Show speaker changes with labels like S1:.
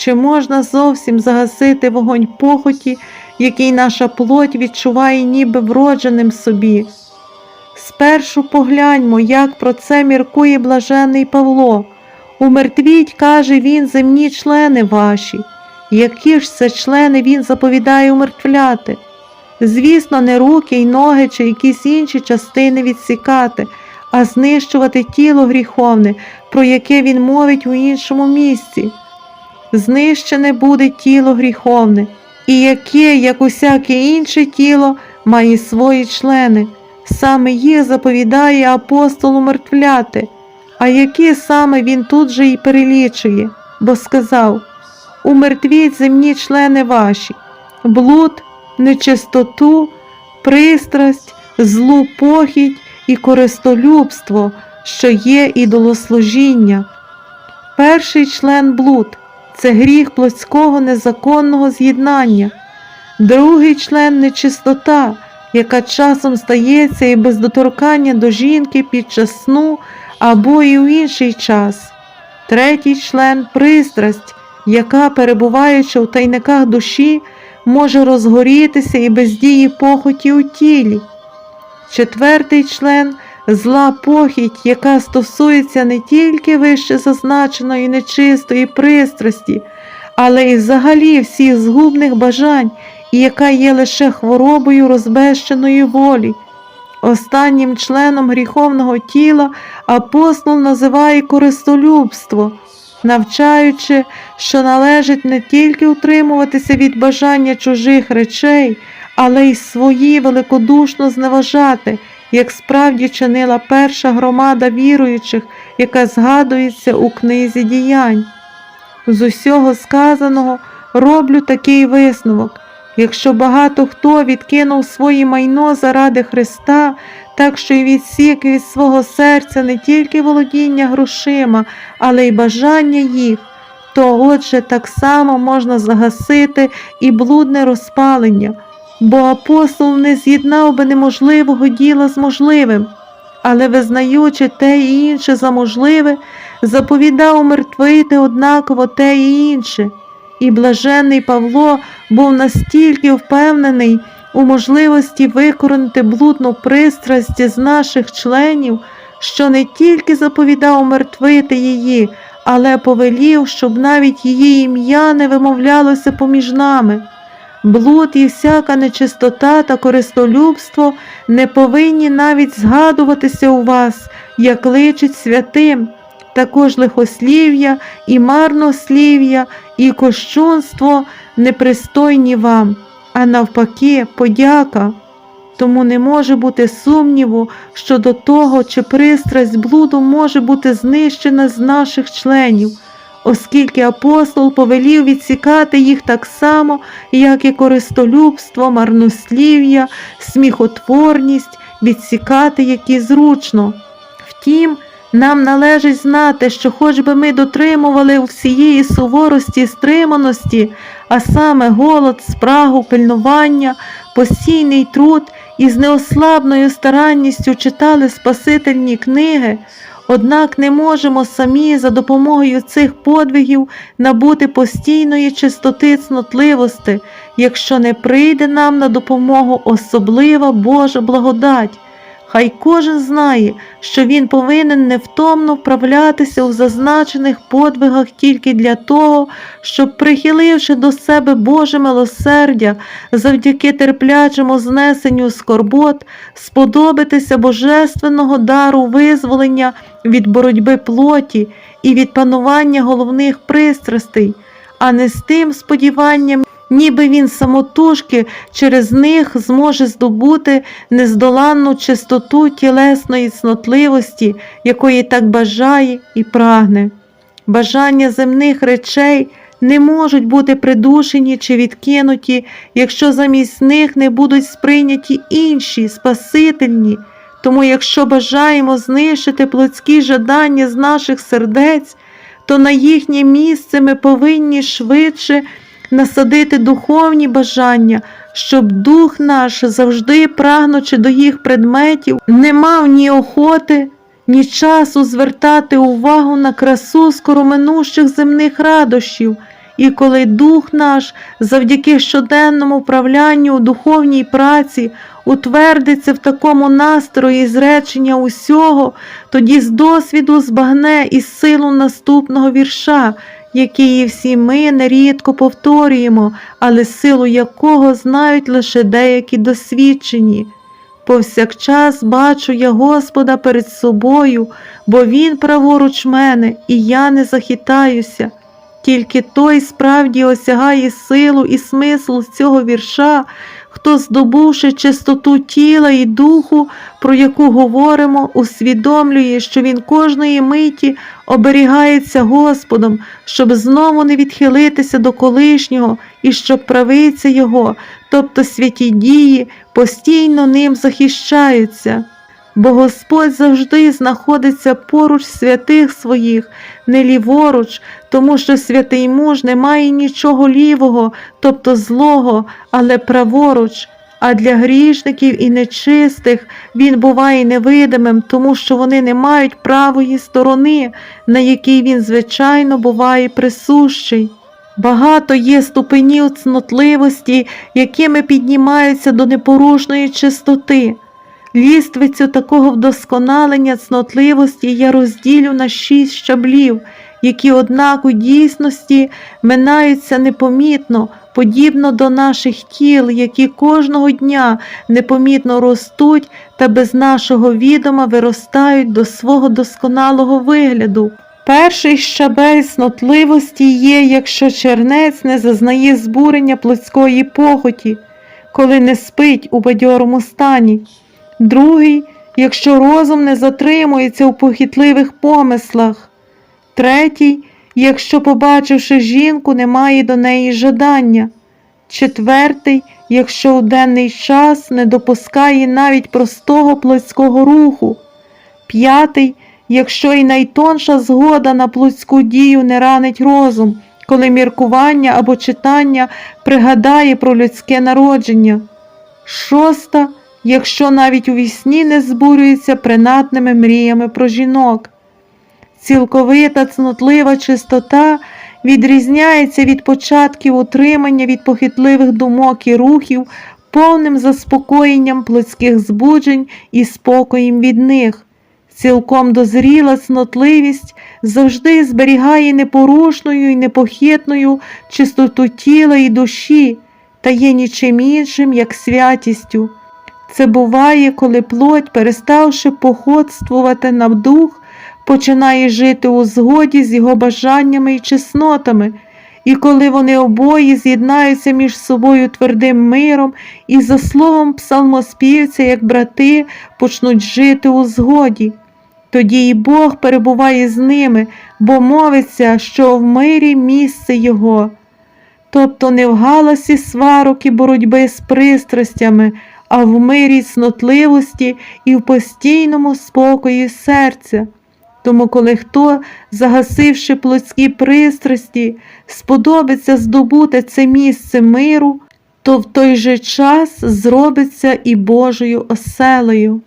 S1: Чи можна зовсім загасити вогонь похоті, який наша плоть відчуває ніби вродженим собі? Спершу погляньмо, як про це міркує блажений Павло. Умертвіть, каже він, земні члени ваші. Які ж це члени він заповідає умертвляти? Звісно, не руки й ноги чи якісь інші частини відсікати, а знищувати тіло гріховне, про яке він мовить у іншому місці. Знищене буде тіло гріховне, і яке, як усяке інше тіло, має свої члени. Саме їх заповідає апостол умертвляти, а які саме він тут же й перелічує, бо сказав Умертвіть земні члени ваші, блуд, нечистоту, пристрасть, злу похідь і користолюбство, що є ідолослужіння. Перший член блуд це гріх плотського незаконного з'єднання, другий член нечистота, яка часом стається і без доторкання до жінки під час сну або і у інший час, третій член пристрасть, яка, перебуваючи в тайниках душі, може розгорітися і без дії похоті у тілі. Четвертий член зла похідь, яка стосується не тільки вище зазначеної нечистої пристрасті, але й взагалі всіх згубних бажань, і яка є лише хворобою розбещеної волі. Останнім членом гріховного тіла апостол називає користолюбство, навчаючи, що належить не тільки утримуватися від бажання чужих речей, але й свої великодушно зневажати, як справді чинила перша громада віруючих, яка згадується у книзі діянь. З усього сказаного роблю такий висновок. Якщо багато хто відкинув своє майно заради Христа, так що й відсік від свого серця не тільки володіння грошима, але й бажання їх, то отже так само можна загасити і блудне розпалення, бо апостол не з'єднав би неможливого діла з можливим, але, визнаючи те і інше за можливе, заповідав умертвити однаково те і інше. І блаженний Павло був настільки впевнений у можливості викоренити блудну пристрасть з наших членів, що не тільки заповідав умертвити її, але повелів, щоб навіть її ім'я не вимовлялося поміж нами. Блуд і всяка нечистота та користолюбство не повинні навіть згадуватися у вас, як личить святим, також лихослів'я і марнослів'я, і кощунство непристойні вам, а навпаки, подяка. Тому не може бути сумніву щодо того, чи пристрасть блуду може бути знищена з наших членів, оскільки апостол повелів відсікати їх так само, як і користолюбство, марнослів'я, сміхотворність, відсікати які зручно. Втім, нам належить знати, що хоч би ми дотримували всієї суворості і стриманості, а саме голод, спрагу, пильнування, постійний труд і з неослабною старанністю читали спасительні книги, однак не можемо самі за допомогою цих подвигів набути постійної чистоти цнотливости, якщо не прийде нам на допомогу особлива Божа благодать. Хай кожен знає, що він повинен невтомно вправлятися у зазначених подвигах тільки для того, щоб, прихиливши до себе Боже милосердя, завдяки терплячому знесенню скорбот, сподобатися божественного дару визволення від боротьби плоті і від панування головних пристрастей, а не з тим сподіванням ніби він самотужки через них зможе здобути нездоланну чистоту тілесної цнотливості, якої так бажає і прагне. Бажання земних речей не можуть бути придушені чи відкинуті, якщо замість них не будуть сприйняті інші, спасительні. Тому, якщо бажаємо знищити плотські жадання з наших сердець, то на їхнє місце ми повинні швидше насадити духовні бажання, щоб дух наш, завжди прагнучи до їх предметів, не мав ні охоти, ні часу звертати увагу на красу скороминущих земних радощів. І коли дух наш завдяки щоденному вправлянню у духовній праці утвердиться в такому настрої зречення усього, тоді з досвіду збагне і силу наступного вірша, який всі ми нерідко повторюємо, але силу якого знають лише деякі досвідчені. Повсякчас бачу я Господа перед собою, бо Він праворуч мене, і я не захитаюся. Тільки той справді осягає силу і смисл цього вірша, хто, здобувши чистоту тіла і духу, про яку говоримо, усвідомлює, що він кожної миті оберігається Господом, щоб знову не відхилитися до колишнього і щоб правиця Його, тобто святі дії, постійно ним захищаються. Бо Господь завжди знаходиться поруч святих своїх, не ліворуч, тому що святий муж не має нічого лівого, тобто злого, але праворуч. А для грішників і нечистих він буває невидимим, тому що вони не мають правої сторони, на якій він, звичайно, буває присущий. Багато є ступенів цнотливості, якими піднімаються до непорушної чистоти. Ліствицю такого вдосконалення цнотливості я розділю на шість щаблів, які, однак, у дійсності минаються непомітно, подібно до наших тіл, які кожного дня непомітно ростуть та без нашого відома виростають до свого досконалого вигляду. Перший щабель снотливості є, якщо чернець не зазнає збурення плотської похоті, коли не спить у бадьорому стані. Другий, якщо розум не затримується у похитливих помислах. Третій, якщо, побачивши жінку, не має до неї жадання. Четвертий, якщо у денний час не допускає навіть простого плотського руху. П'ятий, якщо й найтонша згода на плотську дію не ранить розум, коли міркування або читання пригадає про людське народження. Шоста, якщо навіть у вісні не збурюється принадними мріями про жінок. Цілковита цнотлива чистота відрізняється від початків утримання від похитливих думок і рухів, повним заспокоєнням плотських збуджень і спокоєм від них. Цілком дозріла цнотливість завжди зберігає непорушною і непохитною чистоту тіла і душі, та є нічим іншим, як святістю. Це буває, коли плоть, переставши походствувати на дух, починає жити у згоді з його бажаннями і чеснотами, і коли вони обоє з'єднаються між собою твердим миром і, за словом псалмоспівця, як брати, почнуть жити у згоді. Тоді і Бог перебуває з ними, бо мовиться, що в мирі місце Його. Тобто не в галасі сварок і боротьби з пристрастями, а в мирі снотливості і в постійному спокої серця. Тому, коли хто, загасивши плотські пристрасті, сподобиться здобути це місце миру, то в той же час зробиться і Божою оселею.